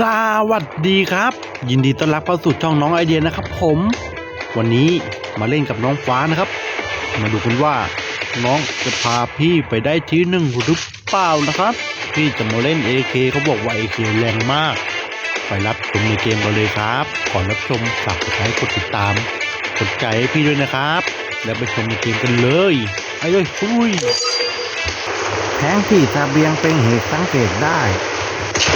สวัสดีครับ ยินดีต้อนรับเข้าสู่ช่องน้องไอเดียนะครับ ผม วันนี้มาเล่นกับน้องฟ้านะครับ มาดูกันว่าน้องจะพาพี่ไปได้ที่หนึ่งหรือเปล่านะครับ พี่จะมาเล่น AK เขาบอกว่า AK แรงมาก ไปรับชมในเกมกันเลยครับก่อนรับชมฝากกดไลค์กดติดตามกดใจให้พี่ด้วยนะครับ แล้วไปชมในเกมกันเลยไอ้เลยฟุยแทงที่ทะเบียงเป็นเหตุสังเกตได้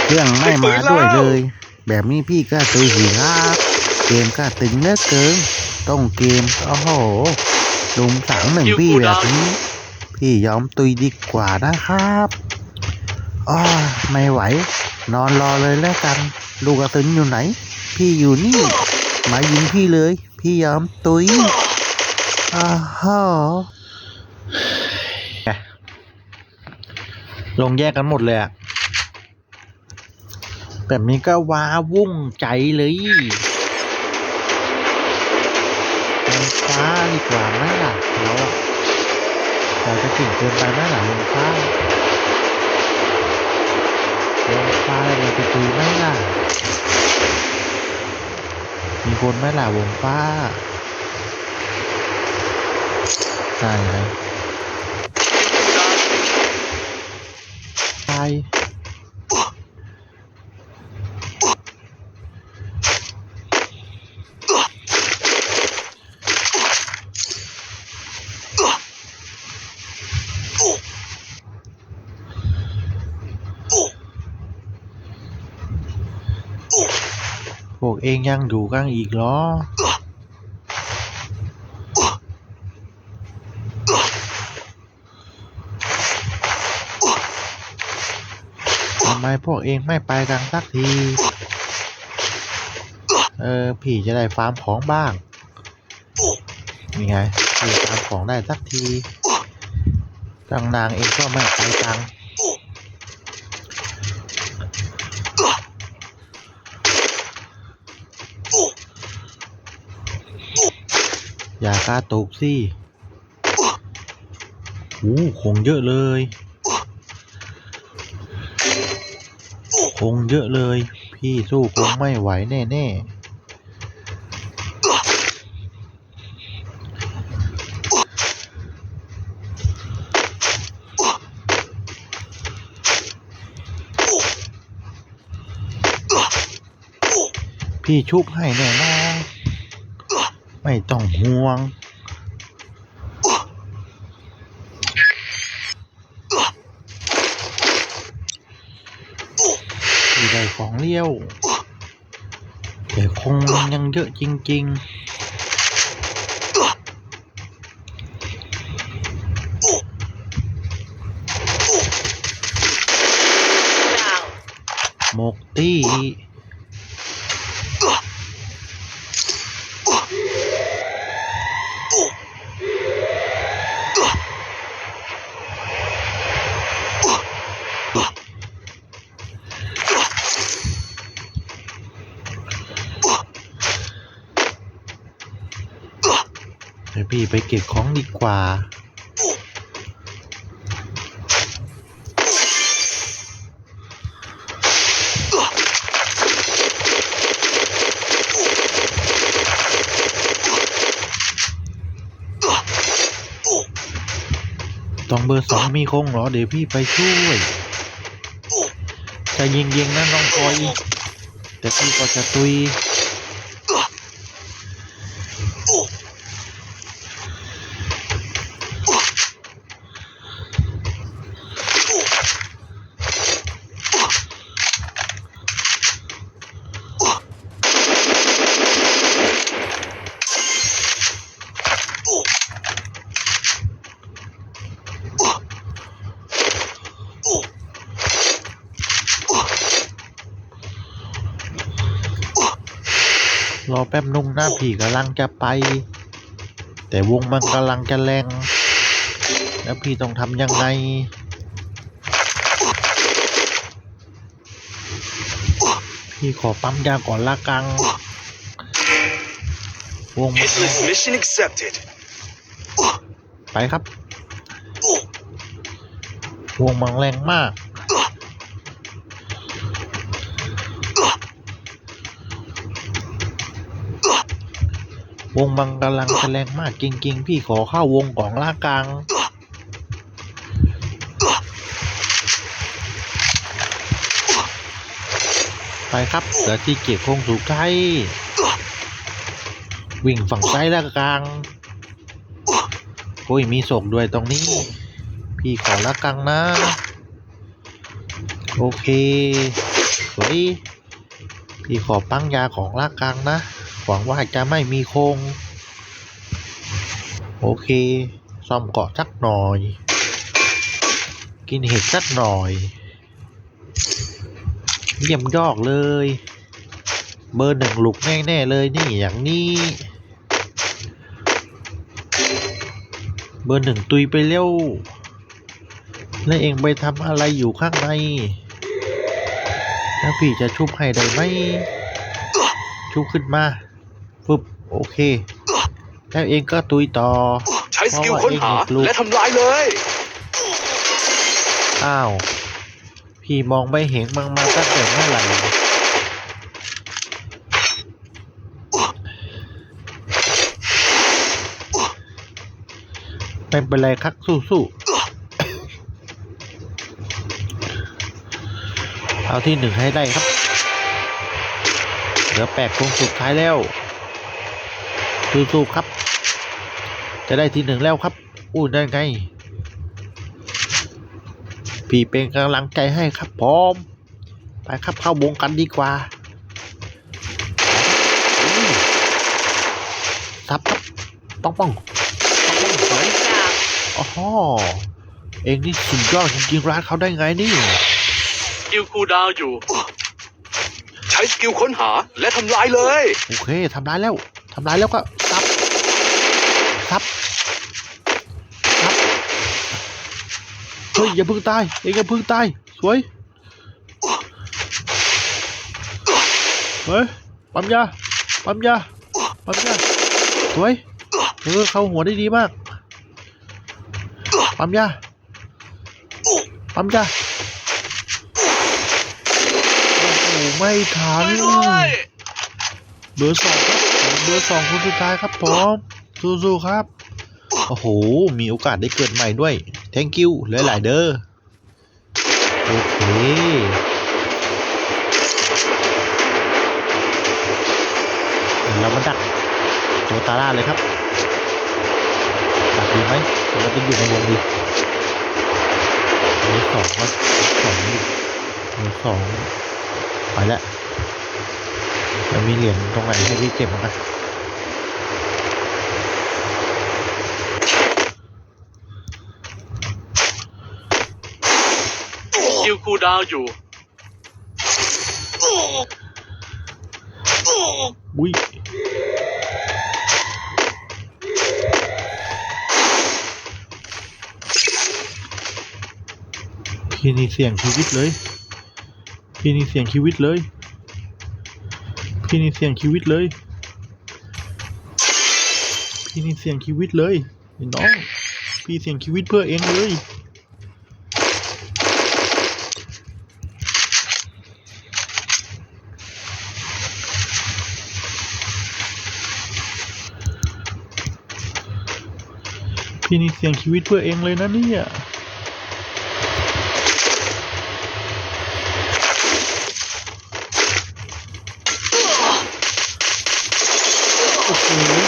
เรื่องไม่มาด้วยเลย แบบนี้พี่ก็ตุยสิครับ เกมก็ตึงเหลือเกินต้องเกมโอ้โหลุมสังหนึ่งพี่แบบนี้ พี่ยอมตุยดีกว่านะครับอ้อไม่ไหว นอนรอเลยแล้วกัน ลูกกระสุนอยู่ไหน พี่อยู่นี่ มายิงพี่เลย พี่ยอมตุยอ้าวโหลงแยกกันหมดเลยอะ แบบนี้ก็ว้าวุ่งใจเลยลงฟ้าดีกว่าไหมล่ะเราอะเราจะเก่งเกินไปไหมล่ะลงฟ้าลงฟ้าเราจะตีไหมล่ะ มีคนไหมล่ะวงฟ้าใช่เลยไป พวกเองยังอยู่กันอีกเหรอ ทำไมพวกเองไม่ไปกันสักที เออ พี่จะได้ฟาร์มของบ้าง นี่ไงพี่ฟาร์มของได้สักที นางเองก็ไม่ไปตังอย่ากาตกสิโอ้คงเยอะเลย คงเยอะเลย พี่สู้คงไม่ไหวแน่ ๆ พี่ชุบให้แน่นอนไม่ต้องห่วงพี่ได้ของเลี้ยว แต่คงยังเยอะจริงๆหมกตี้ เดี๋ยวพี่ ไปเก็บของดีกว่า ต้องเบอร์สองมีคงเหรอ เดี๋ยวพี่ไปช่วยจะยิงยิงๆนะน้องพลอยแต่พี่ก็จะตุย รอ แป๊บนุ่งหน้าพี่กำลังจะไป แต่วงมันกำลังจะแรง แล้วพี่ต้องทำยังไง พี่ขอปั๊มยาก่อนละกัง วงมันแรง Hitless mission accepted. ไปครับ วงมันแรงมาก วงมังกำลังจะแรงมากจริงๆ พี่ขอเข้าวงกองล่ากลาง ไปครับเหลือที่เกียรคงถูกไทยวิ่งฝั่งซ้ายและกลาง โอ้ยมีศกด้วยตรงนี้ พี่ขอละกลางนะ โอเคสวยพี่ขอปั้งยาของละกลางนะ หวังว่าจะไม่มีโครงโอเคซ่อมเกาะสักหน่อย กินเห็ดสักหน่อย เยี่ยมยอกเลย เบอร์หนึ่งลุกแน่ๆเลยนี่อย่างนี้ เบอร์หนึ่งตุยไปเร็วแล้วเองไปทำอะไรอยู่ข้างใน แล้วพี่จะชุบให้ได้ไหม ชุบขึ้นมา ปึ๊บโอเคแล้วเองก็ตุยต่อใช้สกิลค้นหาเพราะว่าเองหลุดและทำลายเลย อ้าว พี่มองไม่เห็นมังมาตั้งแต่เมื่อไหร่ไม่เป็นไรครับสู้ๆเอาที่หนึ่งให้ได้ครับ เหลือแปดคงสุดท้ายแล้ว สู้ๆครับ จะได้ที่หนึ่งแล้วครับ อู้ได้ไง พี่เป็นกำลังใจให้ครับพร้อม ไปครับเข้าวงกันดีกว่าอุ้ยซับครับป้องป้องป้องป้องสวยอ๋อเองนี่สุดยอดจริงๆร้านเขาได้ไงนี่สกิลคูลดาวน์อยู่ ใช้สกิลค้นหาและทำลายเลย โอเคทำร้ายแล้วทำร้ายแล้วก็ซับซับซับ เฮ้ยอย่าเพิ่งตายเองอย่าเพิ่งตายสวยเฮ้ยปั๊มยาปั๊มยาปั๊มยาสวยเออเข้าหัวได้ดีมากปั๊มยาปั๊มยาโอ้โหไม่ทันเบอร์สองครับเบอร์สองคนสุดท้ายครับพร้อมสู้ๆครับโอ้โหมีโอกาสได้เกิดใหม่ด้วย thank you หลายๆเด้อโอเคเรามาดักตัวตาล่าเลยครับดักดีไหมเดี๋ยวเราจะอยู่ในวงดีเบอร์สองครับสองดิเบอร์สองไปแล้วมันมีเหรียญตรงไหนให้พี่เก็บมั้งอะ สกิลคูล ดาวอยู่อุ้ยพี่นี่เสี่ยงชีวิตเลย พี่นี่เสี่ยงชีวิตเลย พี่นี่เสี่ยงชีวิตเลย พี่นี่เสี่ยงชีวิตเลยน้อง พี่เสี่ยงชีวิตเพื่อเองเลย พี่นี่เสี่ยงชีวิตเพื่อเองเลยนะเนี่ยโอ้โห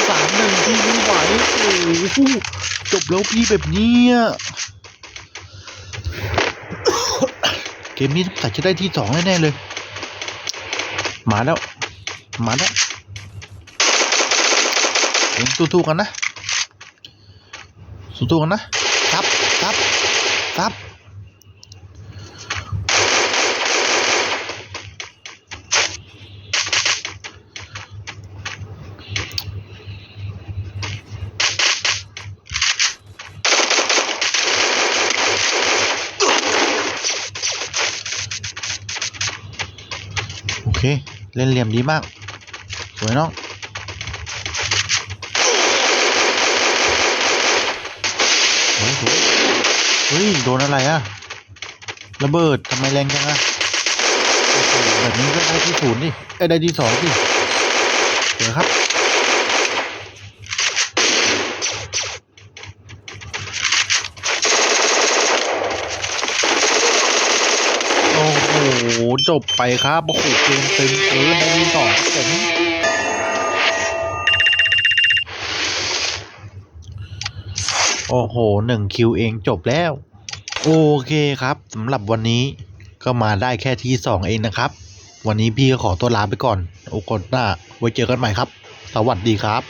สามหนึ่งพี่ไม่ไหวโอ้โหจบแล้วพี่แบบเนี้ยเกมนี้แต่จะได้ที่สองแน่ๆเลย มาแล้ว มาแล้วเองสู้ๆกันนะ สู้ๆกันนะครับครับครับโอเค เล่นเหลี่ยมดีมาก สวยน้อง เฮ้ยโดนอะไรอะระเบิดทำไมแรงจังอะแบบนี้ก็ได้ที่ศูนย์ดิไอ้ได้ที่สองดิเดี๋ยวครับโอ้โหจบไปครับโอ้โหเกมตึงเออได้ที่สองผม โอ้โหหนึ่งคิวเองจบแล้ว โอเคครับสำหรับวันนี้ก็มาได้แค่ที่สองเองนะครับ วันนี้พี่ก็ขอตัวลาไปก่อน โอกาสหน้าไว้เจอกันใหม่ครับ สวัสดีครับ